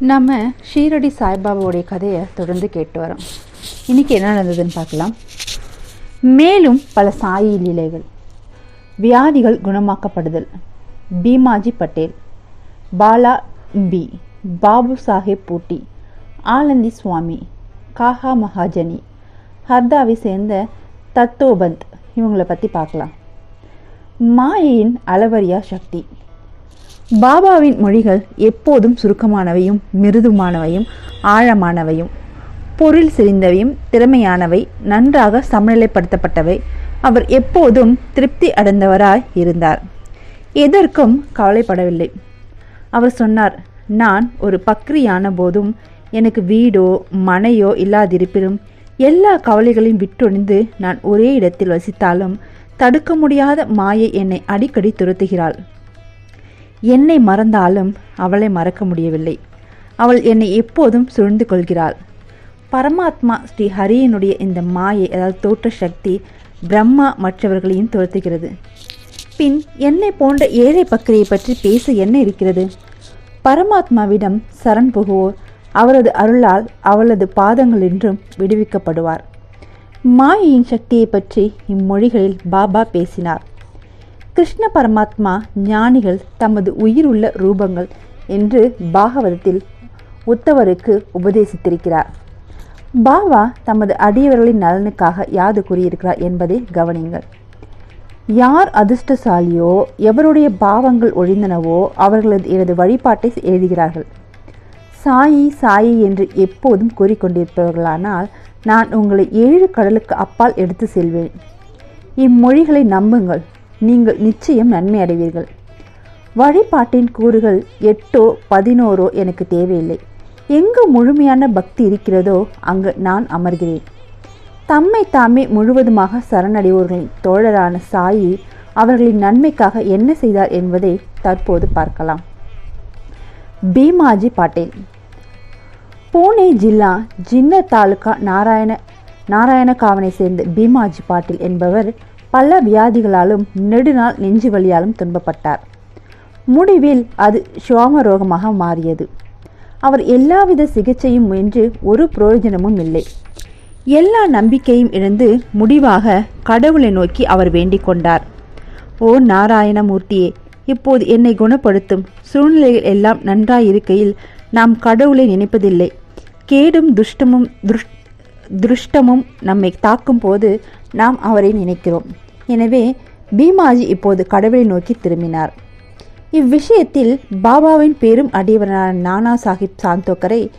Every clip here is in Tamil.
நம்ம ஷீரடி சாய்பாபாவுடைய கதையை தொடர்ந்து கேட்டு வரோம். இன்றைக்கி என்ன நடந்ததுன்னு பார்க்கலாம். மேலும் பல சாயி லீலைகள் வியாதிகள் குணமாக்கப்படுதல். பீமாஜி பட்டேல் பாலா பி பாபு சாஹேப் பூட்டி ஆனந்தி சுவாமி காஹா மகாஜனி ஹர்தாவை சேர்ந்த தத்தோபந்த் இவங்களை பற்றி பார்க்கலாம். மாயையின் அளவரியா சக்தி. பாபாவின் மொழிகள் எப்போதும் சுருக்கமானவையும் மிருதுமானவையும் ஆழமானவையும் பொருள் செறிந்தவையும் திறமையானவை நன்றாக சமநிலைப்படுத்தப்பட்டவை. அவர் எப்போதும் திருப்தி அடைந்தவராய் இருந்தார். எதற்கும் கவலைப்படவில்லை. அவர் சொன்னார் நான் ஒரு பக்ரியான போதும் எனக்கு வீடோ மனையோ இல்லாதிருப்பினும் எல்லா கவலைகளையும் விட்டொழிந்து நான் ஒரே இடத்தில் வசித்தாலும் தடுக்க முடியாத மாயை என்னை அடிக்கடி துரத்துகிறாள். என்னை மறந்தாலும் அவளை மறக்க முடியவில்லை. அவள் என்னை எப்போதும் சுழ்ந்து கொள்கிறாள். பரமாத்மா ஸ்ரீ ஹரியனுடைய இந்த மாயை அதாவது தோற்ற சக்தி பிரம்மா மற்றவர்களையும் துரத்துகிறது. பின் என்னை போன்ற ஏழை பக்கரியை பற்றி பேச என்ன இருக்கிறது? பரமாத்மாவிடம் சரண் புகுவோர் அவரது அருளால் அவளது பாதங்களின்றும் விடுவிக்கப்படுவார். மாயையின் சக்தியை பற்றி இம்மொழிகளில் பாபா பேசினார். கிருஷ்ண பரமாத்மா ஞானிகள் தமது உயிருள்ள ரூபங்கள் என்று பாகவதத்தில் உத்தவருக்கு உபதேசித்திருக்கிறார். பாபா தமது அடியவர்களின் நலனுக்காக யாது கூறியிருக்கிறார் என்பதை கவனியுங்கள். யார் அதிர்ஷ்டசாலியோ எவருடைய பாவங்கள் ஒழிந்தனவோ அவர்களது எனது வழிபாட்டை எழுதுகிறார்கள். சாயி சாயி என்று எப்போதும் கூறிக்கொண்டிருப்பவர்களானால் நான் உங்களை ஏழு கடலுக்கு அப்பால் எடுத்து செல்வேன். இம்மொழிகளை நம்புங்கள். நீங்கள் நிச்சயம் நன்மை அடைவீர்கள். வழிபாட்டின் கூறுகள் எட்டோ பதினோரோ எனக்கு தேவையில்லை. எங்கு முழுமையான பக்தி இருக்கிறதோ அங்கு நான் அமர்கிறேன். தம்மை தாமே முழுவதுமாக சரணடைவோர்களின் தோழரான சாயி அவர்களின் நன்மைக்காக என்ன செய்தார் என்பதை தற்போது பார்க்கலாம். பீமாஜி பாட்டேல். பூனே ஜில்லா ஜின்ன தாலுகா நாராயண நாராயணகாவனை சேர்ந்த பீமாஜி பாட்டீல் என்பவர் பல வியாதிகளாலும் நெடுநாள் நெஞ்சு வலியாலும் துன்பப்பட்டார். முடிவில் அது சோமரோகமாக ரோகமாக மாறியது. அவர் எல்லாவித சிகிச்சையும் முயன்று ஒரு பிரயோஜனமும் இல்லை. எல்லா நம்பிக்கையும் இழந்து முடிவாக கடவுளை நோக்கி அவர் வேண்டிக் கொண்டார். ஓ நாராயணமூர்த்தியே இப்போது என்னை குணப்படுத்தும் சூழ்நிலைகள் எல்லாம் நன்றாயிருக்கையில் நாம் கடவுளை நினைப்பதில்லை. கேடும் துஷ்டமும் துஷ் துருஷ்டமும் நம்மை தாக்கும் போது நாம் அவரை நினைக்கிறோம். எனவே பீமாஜி இப்போது கடவுளை நோக்கி திரும்பினார். இவ்விஷயத்தில் பாபாவின் பெரும் அடியவரான நானா சாஹிப் சாந்தோக்கரை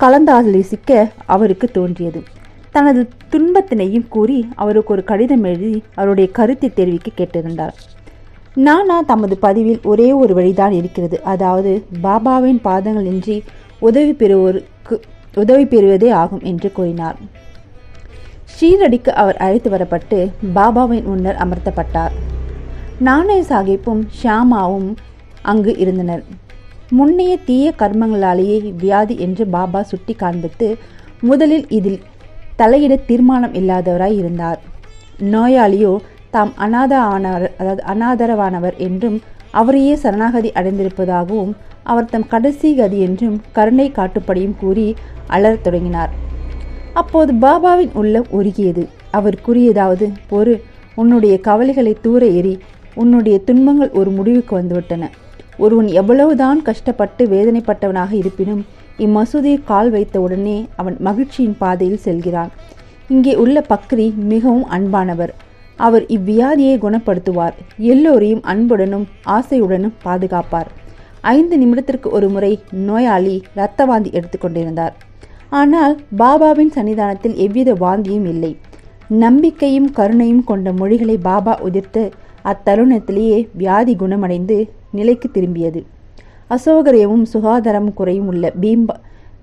கலந்தாலோசிக்க அவருக்கு தோன்றியது. தனது துன்பத்தினையும் கூறி அவருக்கு ஒரு கடிதம் எழுதி அவருடைய கருத்தை தெரிவிக்க கேட்டிருந்தார். நானா தமது பதிவில் ஒரே ஒரு வழிதான் இருக்கிறது. அதாவது பாபாவின் பாதங்கள் இன்றி உதவி பெறுவோருக்கு உதவி பெறுவதே ஆகும் என்று கூறினார். ஷீரடிக்கு அவர் அழைத்து வரப்பட்டு பாபாவின் முன்னர் அமர்த்தப்பட்டார். நானே சாஹிப்பும் ஷியாமாவும் அங்கு இருந்தனர். முன்னைய தீய கர்மங்களாலேயே வியாதி என்று பாபா சுட்டி காண்பித்து முதலில் இதில் தலையிட தீர்மானம் இல்லாதவராய் இருந்தார். நோயாளியோ தாம் அநாத ஆனவர் அதாவது அநாதரவானவர் என்றும் அவரையே சரணாகதி அடைந்திருப்பதாகவும் அவர் தம் கடைசி கதி என்றும் கருணை காட்டுப்படியும் கூறி அலறத் தொடங்கினார். அப்போது பாபாவின் உள்ளம் உருகியது. அவர் கூறியதாவது பொறு உன்னுடைய கவலைகளை தூர எறி உன்னுடைய துன்பங்கள் ஒரு முடிவுக்கு வந்துவிட்டன. ஒருவன் எவ்வளவுதான் கஷ்டப்பட்டு வேதனைப்பட்டவனாக இருப்பினும் இம்மசூதியில் கால் வைத்த உடனே அவன் மகிழ்ச்சியின் பாதையில் செல்கிறான். இங்கே உள்ள பக்ரி மிகவும் அன்பானவர். அவர் இவ்வியாதியை குணப்படுத்துவார். எல்லோரையும் அன்புடனும் ஆசையுடனும் பாதுகாப்பார். ஐந்து நிமிடத்திற்கு ஒரு முறை நோயாளி ரத்தவாந்தி எடுத்துக்கொண்டிருந்தார் ஆனால் பாபாவின் சன்னிதானத்தில் எவ்வித வாந்தியும் இல்லை. நம்பிக்கையும் கருணையும் கொண்ட மொழிகளை பாபா உதிர்த்து அத்தருணத்திலேயே வியாதி குணமடைந்து நிலைக்கு திரும்பியது. அசோகரியமும் சுகாதாரமும் குறையும் உள்ள பீம்பா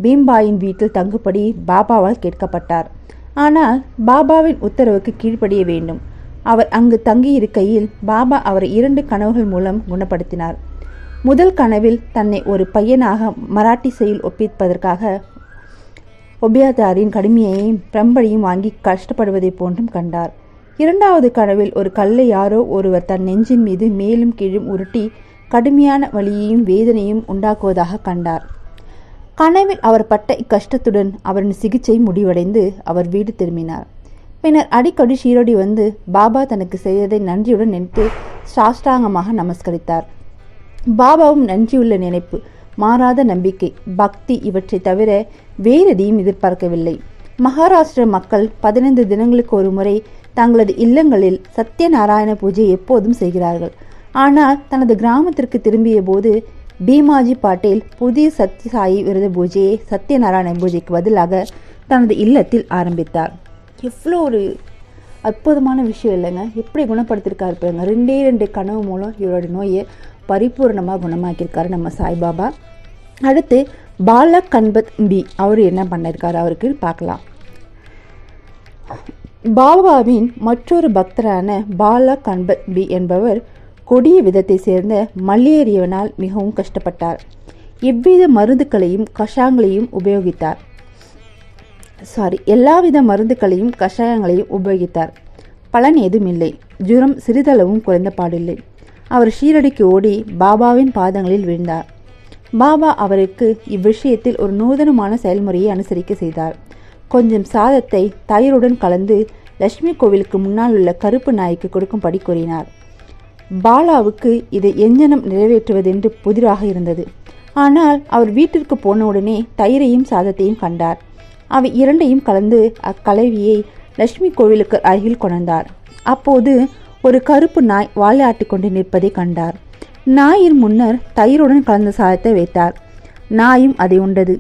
பீம்பாயின் வீட்டில் தங்குபடி பாபாவால் கேட்கப்பட்டார். ஆனால் பாபாவின் உத்தரவுக்கு கீழ்ப்படிய வேண்டும். அவர் அங்கு தங்கியிருக்கையில் பாபா அவரை இரண்டு கனவுகள் மூலம் குணப்படுத்தினார். முதல் கனவில் தன்னை ஒரு பையனாக மராட்டி செயல் ஒப்பிப்பதற்காக ஒபியாதாரின் கடுமையையும் பிரம்படியும் வாங்கி கஷ்டப்படுவதைப் போன்றும் கண்டார். இரண்டாவது கனவில் ஒரு கல்லை யாரோ ஒருவர் தன் நெஞ்சின் மீது மேலும் கீழும் உருட்டி கடுமையான வலியையும் வேதனையும் உண்டாக்குவதாக கண்டார். கனவில் அவர் பட்ட இக்கஷ்டத்துடன் அவரின் சிகிச்சை முடிவடைந்து அவர் வீடு திரும்பினார். பின்னர் அடிக்கடி ஷீரடி வந்து பாபா தனக்கு செய்ததை நன்றியுடன் நினைத்து சாஷ்டாங்கமாக நமஸ்கரித்தார். பாபாவும் நன்றியுள்ள நினைப்பு. மாறாத நம்பிக்கை பக்தி இவற்றை தவிர வேறு எதையும் எதிர்பார்க்கவில்லை. மகாராஷ்டிர மக்கள் பதினைந்து தினங்களுக்கு ஒரு முறை தங்களது இல்லங்களில் சத்யநாராயண பூஜை எப்போதும் செய்கிறார்கள். ஆனால் தனது கிராமத்திற்கு திரும்பிய போது பீமாஜி பாட்டேல் புதிய சத்யசாயி விரத பூஜையை சத்யநாராயண பூஜைக்கு பதிலாக தனது இல்லத்தில் ஆரம்பித்தார். எவ்வளோ ஒரு அற்புதமான விஷயம் இல்லைங்க. எப்படி குணப்படுத்திருக்காரு பாருங்க. ரெண்டே ரெண்டு கனவு மூலம் இவரோட நோயை பரிபூர்ணமாக குணமாக்கியிருக்காரு நம்ம சாய்பாபா. அடுத்து பால கண்பத் பி அவர் என்ன பண்ணியிருக்காரு? அவருக்கு பார்க்கலாம். பாபாவின் மற்றொரு பக்தரான பால கண்பத் பி என்பவர் கொடிய விதத்தை சேர்ந்த மல்லேரியவனால் மிகவும் கஷ்டப்பட்டார். எவ்வித மருந்துகளையும் கஷாயங்களையும் உபயோகித்தார். சாரி எல்லாவித மருந்துகளையும் கஷாயங்களையும் உபயோகித்தார். பலன் ஏதும் இல்லை ஜுரம் சிறிதளவும் குறைந்த பாடில்லை. அவர் ஷீரடிக்கு ஓடி பாபாவின் பாதங்களில் விழுந்தார். பாபா அவருக்கு இவ்விஷயத்தில் ஒரு நூதனமான செயல்முறையை அனுசரிக்க செய்தார். கொஞ்சம் சாதத்தை தயிருடன் கலந்து லட்சுமி கோவிலுக்கு முன்னால் உள்ள கருப்பு நாய்க்கு கொடுக்கும்படி கூறினார். பாலாவுக்கு இதை எஞ்சனம் நிறைவேற்றுவதென்று புதிராக இருந்தது. ஆனால் அவர் வீட்டிற்கு போனவுடனே தயிரையும் சாதத்தையும் கண்டார். அவை இரண்டையும் கலந்து அக்கலவியை லட்சுமி கோவிலுக்கு அருகில் கொணர்ந்தார். அப்போது ஒரு கருப்பு நாய் வாழையாட்டி கொண்டு நிற்பதை கண்டார். நாயின் முன்னர் தயிருடன் கலந்த சாதத்தை வைத்தார். நாயும் அதை உண்டது.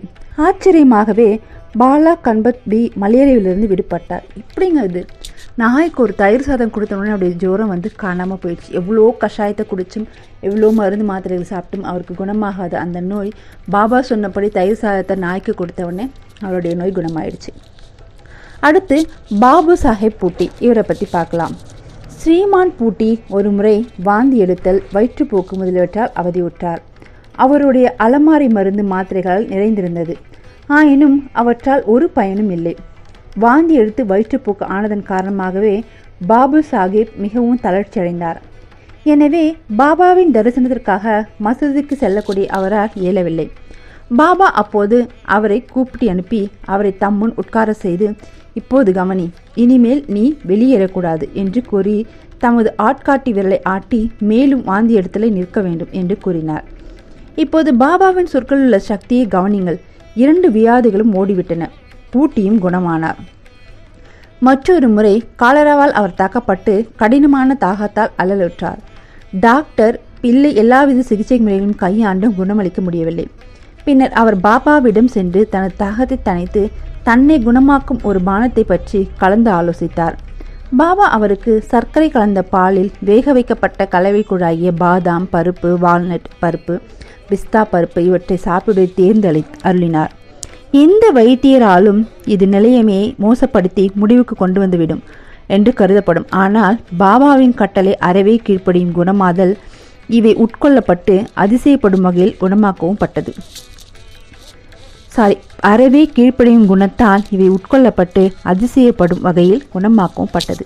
ஆச்சரியமாகவே பாலா கண்பத் பி மலேரியாவிலிருந்து விடுபட்டார். இப்படிங்க இது நாய்க்கு ஒரு தயிர் சாதம் கொடுத்தோடனே அவருடைய ஜோரம் வந்து காணாமல் போயிடுச்சு. எவ்வளோ கஷாயத்தை குடிச்சும் எவ்வளோ மருந்து மாத்திரைகள் சாப்பிட்டும் அவருக்கு குணமாகாத அந்த நோய் பாபா சொன்னபடி தயிர் சாதத்தை நாய்க்கு கொடுத்தவுடனே அவருடைய நோய் குணமாயிடுச்சு. அடுத்து பாபு சாஹேப் பூட்டி. இவரை பற்றி பார்க்கலாம். ஸ்ரீமான் பூட்டி ஒரு முறை வாந்தி எடுத்தல் வயிற்றுப்போக்கு முதலியவற்றால் அவதியுற்றார். அவருடைய அலமாரி மருந்து மாத்திரைகளால் நிறைந்திருந்தது. ஆயினும் அவற்றால் ஒரு பயனும் இல்லை. வாந்தி எடுத்து வயிற்றுப்போக்கு ஆனதன் காரணமாகவே பாபு சாஹிப் மிகவும் தளர்ச்சி அடைந்தார். எனவே பாபாவின் தரிசனத்திற்காக மசூதிக்கு செல்லக்கூடிய அவரால் இயலவில்லை. பாபா அப்போது அவரை கூப்பிட்டு அனுப்பி அவரை தம்முன் உட்கார செய்து இப்போது கவனி இனிமேல் நீ வெளியேறக்கூடாது என்று கூறி தமது ஆட்காட்டி விரலை ஆட்டி மேலும் வாந்தி எடுத்தலை நிற்க வேண்டும் என்று கூறினார். இப்போது பாபாவின் சொற்களில் உள்ள சக்தியை கவனிங்கள். இரண்டு வியாதிகளும் ஓடிவிட்டன. பூட்டியும் குணமானார். மற்றொரு முறை காலராவால் அவர் தாக்கப்பட்டு கடினமான தாகத்தால் அலலுற்றார் டாக்டர் பிள்ளை எல்லாவித சிகிச்சை முறைகளும் கையாண்டும் குணமளிக்க முடியவில்லை. பின்னர் அவர் பாபாவிடம் சென்று தனது தாகத்தை தணைத்து தன்னை குணமாக்கும் ஒரு பானத்தை பற்றி கலந்து ஆலோசித்தார். பாபா அவருக்கு சர்க்கரை கலந்த பாலில் வேக வைக்கப்பட்ட கலவை குழாகிய பாதாம் பருப்பு வால்நட் பருப்பு பிஸ்தா பருப்பு இவற்றை சாப்பிட தேர்ந்தளி அருளினார். எந்த வைத்தியராலும் இது நிலையமையை மோசப்படுத்தி முடிவுக்கு கொண்டு வந்துவிடும் என்று கருதப்படும். ஆனால் பாபாவின் கட்டளை அறவே கீழ்ப்படியும் குணமாதல் இவை உட்கொள்ளப்பட்டு அதிசயப்படும் வகையில் குணமாக்கவும் பட்டது. சாரி அறவே கீழ்ப்படியும் குணத்தால் இவை உட்கொள்ளப்பட்டு அதிசயப்படும் வகையில் குணமாக்கவும் பட்டது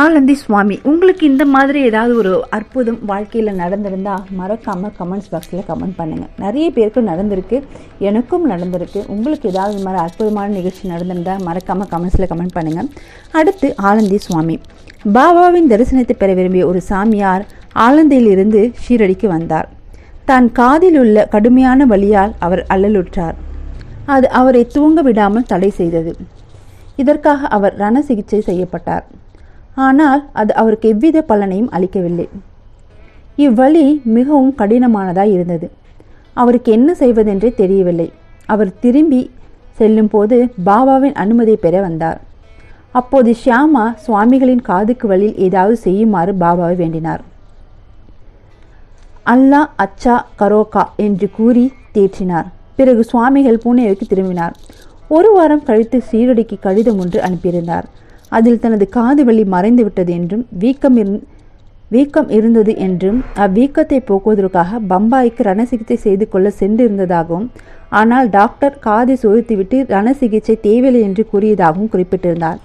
ஆனந்தி சுவாமி உங்களுக்கு இந்த மாதிரி ஏதாவது ஒரு அற்புதம் வாழ்க்கையில் நடந்திருந்தால் மறக்காமல் கமெண்ட்ஸ் பாக்ஸில் கமெண்ட் பண்ணுங்கள் நிறைய பேருக்கு நடந்திருக்கு எனக்கும் நடந்திருக்கு. உங்களுக்கு ஏதாவது இந்த மாதிரி அற்புதமான நிகழ்ச்சி நடந்திருந்தால் மறக்காமல் கமெண்ட்ஸில் கமெண்ட் பண்ணுங்கள் அடுத்து ஆனந்தி சுவாமி பாபாவின் தரிசனத்தை பெற விரும்பிய ஒரு சாமியார் ஆலந்தியிலிருந்து ஷீரடிக்கு வந்தார். தான் காதில் உள்ள கடுமையான வழியால் அவர் அல்லலுற்றார். அது அவரை தூங்க விடாமல் தடை செய்தது. இதற்காக அவர் ரண சிகிச்சை செய்யப்பட்டார். ஆனால் அது அவருக்கு எவ்வித பலனையும் அளிக்கவில்லை. இவ்வழி மிகவும் கடினமானதாய் இருந்தது. அவருக்கு என்ன செய்வதென்றே தெரியவில்லை. அவர் திரும்பி செல்லும்போது பாபாவின் அனுமதியை பெற வந்தார். அப்போது ஷியாமா சுவாமிகளின் காதுக்கு வழியில் ஏதாவது செய்யுமாறு பாபாவை வேண்டினார். அல்லா அச்சா கரோகா என்று கூறி தேற்றினார். பிறகு சுவாமிகள் பூனேவுக்கு திரும்பினார். ஒரு வாரம் கழித்து சீரடிக்கு கடிதம் ஒன்று அனுப்பியிருந்தார். அதில் தனது காது வலி மறைந்து விட்டது என்றும் வீக்கம் இருந் வீக்கம் இருந்தது என்றும் அவ்வீக்கத்தை போக்குவதற்காக பம்பாய்க்கு ரண சிகிச்சை செய்து கொள்ள சென்றிருந்ததாகவும் ஆனால் டாக்டர் காதை சோதித்துவிட்டு ரண சிகிச்சை தேவையில்லை என்று கூறியதாகவும் குறிப்பிட்டிருந்தார்.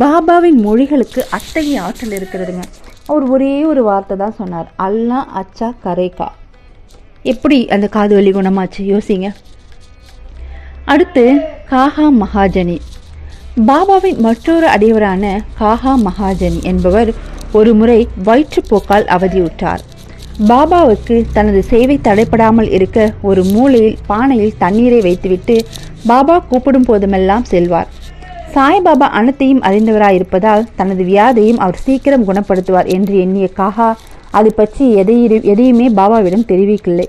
பாபாவின் மொழிகளுக்கு அத்தகைய ஆற்றல் இருக்கிறதுங்க. அவர் ஒரே ஒரு வார்த்தை தான் சொன்னார். அல்லா அச்சா கரேகா. எப்படி அந்த காது வலி குணமாச்சு? யோசிங்க. அடுத்து காஹா மகாஜனி. பாபாவின் மற்றொரு அடியவரான காஹா மகாஜனி என்பவர் ஒரு முறை வயிற்றுப்போக்கால் அவதியுற்றார். பாபாவுக்கு தனது சேவை தடைப்படாமல் இருக்க ஒரு மூலையில் பானையில் தண்ணீரை வைத்துவிட்டு பாபா கூப்பிடும் போதுமெல்லாம் செல்வார். சாய்பாபா அனைத்தையும் அறிந்தவராயிருப்பதால் தனது வியாதியையும் அவர் சீக்கிரம் குணப்படுத்துவார் என்று எண்ணிய காஹா அது பற்றி எதையிரு எதையுமே பாபாவிடம் தெரிவிக்கவில்லை.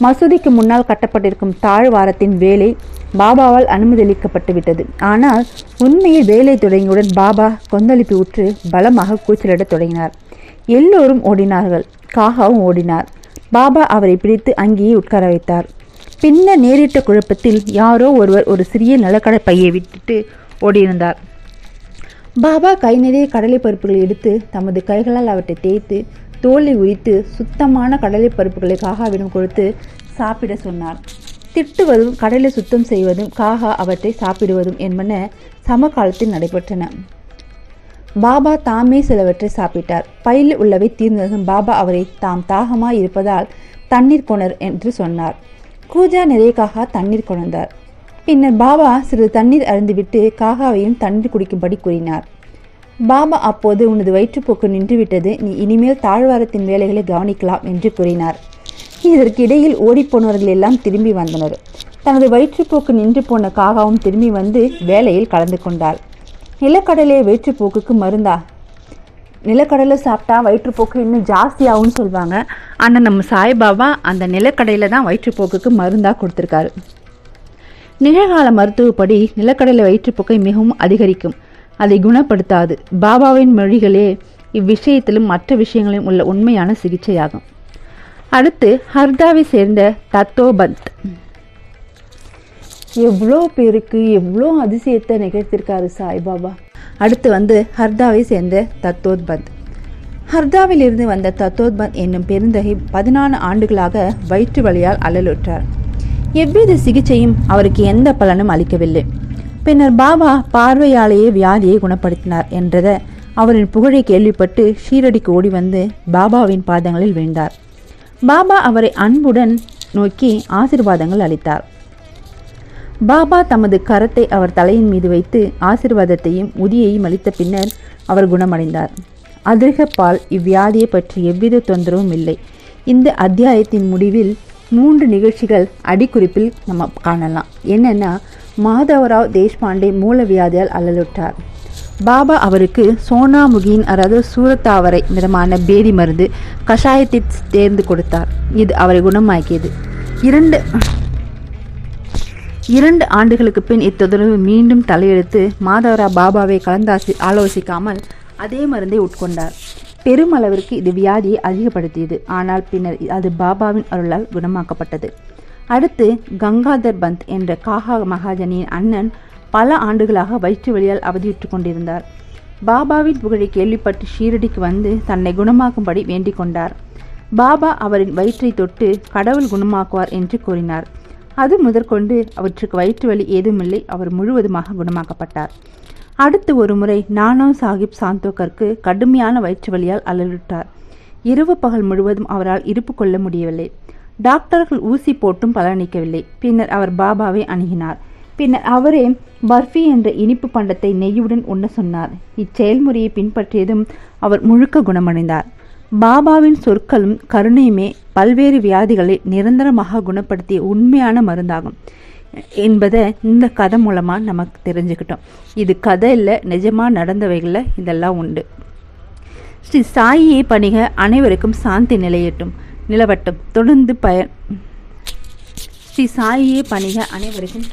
மசூதிக்கு முன்னால் கட்டப்பட்டிருக்கும் தாழ்வாரத்தின் வேலை பாபாவால் அனுமதியளிக்கப்பட்டு விட்டது ஆனால் உண்மையில் வேலை தொடங்கியவுடன் பாபா கொந்தளிப்பு உற்று பலமாக கூச்சலிடத் தொடங்கினார். எல்லோரும் ஓடினார்கள். காகாவும் ஓடினார். பாபா அவரை பிடித்து அங்கேயே உட்கார வைத்தார். பின்னர் நேரிட்ட குழப்பத்தில் யாரோ ஒருவர் ஒரு சிறிய நிலக்கடை பையை விட்டுட்டு ஓடியிருந்தார். பாபா கை நிறைய கடலை பருப்புகளை எடுத்து தமது கைகளால் அவற்றை தேய்த்து தோலை உரித்து சுத்தமான கடலை பருப்புகளை காகாவிடம் கொடுத்து சாப்பிட சொன்னார். திட்டுவதும் கடலை சுத்தம் செய்வதும் காகா அவற்றை சாப்பிடுவதும் என்பன சமகாலத்தில் நடைபெற்றன. பாபா தாமே சிலவற்றை சாப்பிட்டார். பையில் உள்ளவை தீர்ந்ததும் பாபா அவரை தாம் தாகமாய் இருப்பதால் தண்ணீர் கொணர் என்று சொன்னார். கூஜா நிறைய காகா தண்ணீர் கொணர்ந்தார். பின்னர் பாபா சிறிது தண்ணீர் அருந்துவிட்டு காகாவையும் தண்ணீர் குடிக்கும்படி கூறினார். பாபா அப்போது உனது வயிற்றுப்போக்கு நின்றுவிட்டது. நீ இனிமேல் தாழ்வாரத்தின் வேலைகளை கவனிக்கலாம் என்று கூறினார். இதற்கிடையில் ஓடிப்போனவர்கள் எல்லாம் திரும்பி வந்தனர். தனது வயிற்றுப்போக்கு நின்று போன காகாவும் திரும்பி வந்து வேலையில் கலந்து கொண்டார் நிலக்கடலை வயிற்றுப்போக்குக்கு மருந்தா? நிலக்கடலை சாப்பிட்டா வயிற்றுப்போக்கு இன்னும் ஜாஸ்தியாகும்னு சொல்லுவாங்க ஆனால் நம்ம சாய்பாபா அந்த நிலக்கடையில் தான் வயிற்றுப்போக்குக்கு மருந்தாக கொடுத்துருக்காரு. நிகழ்கால மருத்துவப்படி நிலக்கடலை வயிற்றுப்போக்கை மிகவும் அதிகரிக்கும். அதை குணப்படுத்தாது. பாபாவின் மொழிகளே இவ்விஷயத்திலும் மற்ற விஷயங்களிலும் உள்ள உண்மையான சிகிச்சையாகும். அடுத்து ஹர்தாவை சேர்ந்த தத்தோபந்த். எவ்வளோ பேருக்கு எவ்வளோ அதிசயத்தை நிகழ்த்திருக்காரு சாய்பாபா. அடுத்து வந்து ஹர்தாவை சேர்ந்த தத்தோத்பந்த் ஹர்தாவிலிருந்து வந்த தத்தோத்பந்த் என்னும் பெருந்தகை பதினாலு ஆண்டுகளாக வயிற்று வலியால் அழலுற்றார் எவ்வித சிகிச்சையும் அவருக்கு எந்த பலனும் அளிக்கவில்லை. பின்னர் பாபா பார்வையாலேயே வியாதியை குணப்படுத்தினார் என்றதை அவரின் புகழை கேள்விப்பட்டு ஷீரடிக்கு ஓடி வந்து பாபாவின் பாதங்களில் விழுந்தார். பாபா அவரை அன்புடன் நோக்கி ஆசிர்வாதங்கள் அளித்தார். பாபா தமது கரத்தை அவர் தலையின் மீது வைத்து ஆசிர்வாதத்தையும் உதியையும் அளித்த பின்னர் அவர் குணமடைந்தார். அதிர்கப்பால் இவ்வியாதியை பற்றி எவ்வித தொந்தரவும் இல்லை. இந்த அத்தியாயத்தின் முடிவில் மூன்று நிகழ்ச்சிகள் அடிக்குறிப்பில் நம்ம காணலாம். என்னென்னா மாதவராவ் தேஷ்பாண்டே மூலவியாதியால் அல்லலுற்றார். பாபா அவருக்கு சோனாமுகியின் அதாவது சூரத்தாவரை நிறமான பேதி மருந்து கஷாயத்தை தேர்ந்து கொடுத்தார். இது அவரை குணமாக்கியது. இரண்டு இரண்டு ஆண்டுகளுக்கு பின் இத்தொடர்பு மீண்டும் தலையெடுத்து மாதவரா பாபாவை கலந்தாசி ஆலோசிக்காமல் அதே மருந்தை உட்கொண்டார். பெருமளவிற்கு இது வியாதியை அதிகப்படுத்தியது. ஆனால் பின்னர் அது பாபாவின் அருளால் குணமாக்கப்பட்டது. அடுத்து கங்காதர் பந்த் என்ற காகா மகாஜனியின் அண்ணன் பல ஆண்டுகளாக வயிற்று வலியால் அவதியுற்று கொண்டிருந்தார். பாபாவின் புகழை கேள்விப்பட்டு ஷீரடிக்கு வந்து தன்னை குணமாக்கும்படி வேண்டிக் கொண்டார். பாபா அவரின் வயிற்றை தொட்டு கடவுள் குணமாக்குவார் என்று கூறினார். அது முதற்கொண்டு அவற்றுக்கு வயிற்று வலி ஏதுமில்லை. அவர் முழுவதுமாக குணமாக்கப்பட்டார். அடுத்து ஒரு முறை நானோ சாஹிப் சாந்தோக்கருக்கு கடுமையான வயிற்று வலியால் அலறிட்டார் இரவு பகல் முழுவதும் அவரால் இருப்பு கொள்ள முடியவில்லை. டாக்டர்கள் ஊசி போட்டும் பலனளிக்கவில்லை. பின்னர் அவர் பாபாவை அணுகினார். பின்னர் அவரே பர்ஃபி என்ற இனிப்பு பண்டத்தை நெய்யுடன் உண்ண சொன்னார். இச்செயல்முறையை பின்பற்றியதும் அவர் முழுக்க குணமடைந்தார். பாபாவின் சொற்களும் கருணையுமே பல்வேறு வியாதிகளை நிரந்தரமாக குணப்படுத்திய உண்மையான மருந்தாகும். என்பதை இந்த கதை மூலமாக நமக்கு தெரிஞ்சுக்கிட்டோம். இது கதை இல்லை நிஜமாக நடந்தவைகளில் இதெல்லாம் உண்டு. ஸ்ரீ சாயியை பணிக அனைவருக்கும் சாந்தி நிலையட்டும் நிலவட்டும். தொடர்ந்து பயன் ஸ்ரீ சாயியை பணிக அனைவருக்கும்